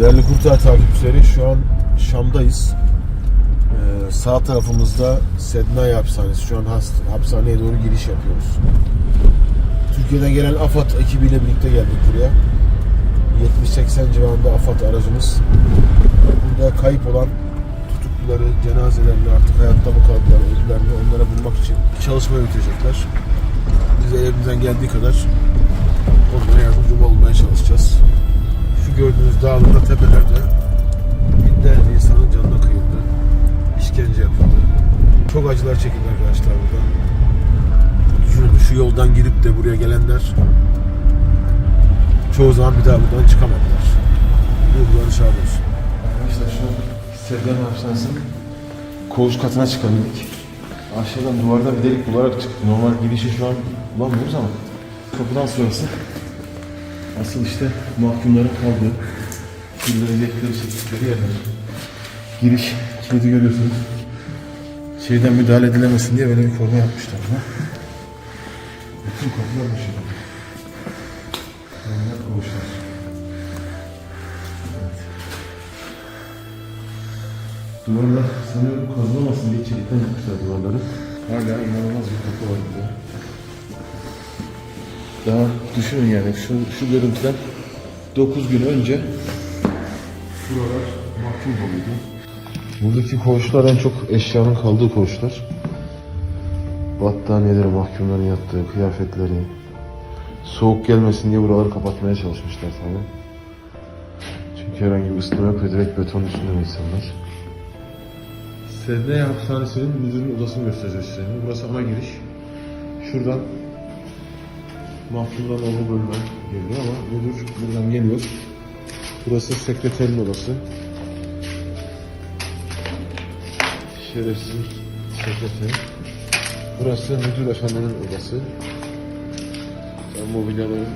Değerli Kurtar takipçileri şu an Şam'dayız. Ee, sağ tarafımızda Sednaya Hapishanesi. Şu an hapishaneye doğru giriş yapıyoruz. Türkiye'den gelen AFAD ekibiyle birlikte geldik buraya. 70-80 civarında AFAD aracımız. Burada kayıp olan tutukluları, cenazelerini artık hayatta mı kaldılar, öldüler mi onlara bulmak için çalışma yürütecekler. Biz de elimizden geldiği kadar onlara yardımcı olmaya çalışacağız. Gördüğünüz dağlarda, tepelerde binlerce insanın canına kıyıldı. işkence yapıldı. Çok acılar çekildi arkadaşlar burada. Düşünün şu yoldan gidip de buraya gelenler çoğu zaman bir daha buradan çıkamadılar. Ruhları şad olsun. Arkadaşlar şu an Sergen Hapishanesi'nin koğuş katına çıkabildik. Aşağıdan duvarda bir delik bularak çıktık. Normal girişi şu an bulamıyoruz ama kapıdan sonrası asıl işte mahkumların kaldığı bildirecekleri çektikleri yerler. Giriş kilidi görüyorsunuz. Şeyden müdahale edilemesin diye böyle bir koruma yapmışlar buna. Bütün kapılar bu şekilde. Bunlar koğuşlar. Duvarlar sanıyorum kazılamasın diye çelikten yapmışlar duvarları. Hala inanılmaz bir koku var burada. Daha düşünün yani şu, şu görüntüden 9 gün önce buralar mahkum doluydu. Buradaki koğuşlar en çok eşyanın kaldığı koğuşlar. Battaniyeleri, mahkumların yattığı, kıyafetleri. Soğuk gelmesin diye buraları kapatmaya çalışmışlar tabii. Çünkü herhangi bir ısınma yok ve direkt beton üstünde insanlar. Sedneye Hapishanesi'nin müdürün odasını göstereceğiz size. Burası ana giriş. Şuradan mahkumların olduğu bölüme geliyor ama müdür buradan geliyor. Burası sekreterin odası. Şerefsizin sekreteri. Burası müdür efendinin odası. Mobilyaları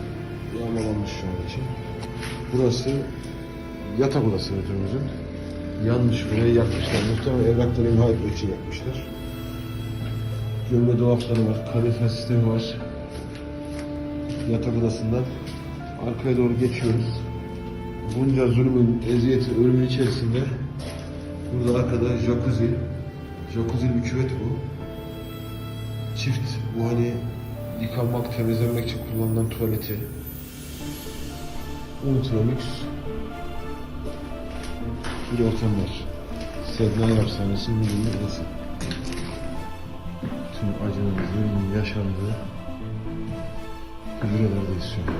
yağmalanmış şu an için. Burası yatak odası müdürümüzün. Yanlış buraya yakmışlar. Muhtemelen evrakları imha etmek için yapmışlar. Gömme dolapları var, kalorifer sistemi var. Yatak odasından arkaya doğru geçiyoruz. Bunca zulmün, eziyetin, ölümün içerisinde burada arkada jacuzzi. Jacuzzi bir küvet bu. Çift bu hani yıkanmak, temizlenmek için kullanılan tuvaleti. Ultra bir ortam var. Sednaya Hapishanesi'nin müdürünün odası. Tüm acımızın yaşandığı hücrelerdeyiz şu an.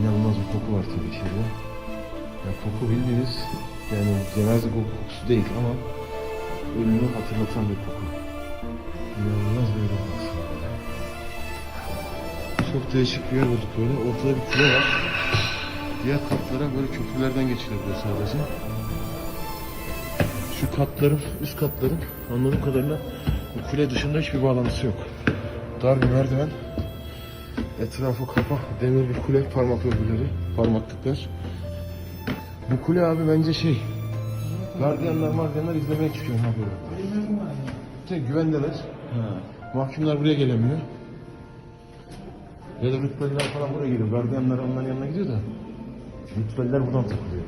İnanılmaz bir koku var tabii içeride. Ya koku bildiğiniz yani cenaze kokusu değil ama ölümü hatırlatan bir koku. İnanılmaz bir var. böyle. Çok değişik bir yer bulduk böyle. Ortada bir kule var. Diğer katlara böyle köprülerden geçilebiliyor sadece. Şu katların, üst katların anladığım kadarıyla bu kule dışında hiçbir bağlantısı yok. Dar bir merdiven. Etrafı kapa, demir bir kule, parmak örgüleri, parmaklıklar. Bu kule abi bence şey, gardiyanlar mardiyanlar izlemeye çıkıyor ha böyle. Tek güvendeler. Mahkumlar buraya gelemiyor. Ya da rütbeliler falan buraya geliyor. Gardiyanlar onların yanına gidiyor da. Ritüeller buradan takılıyor.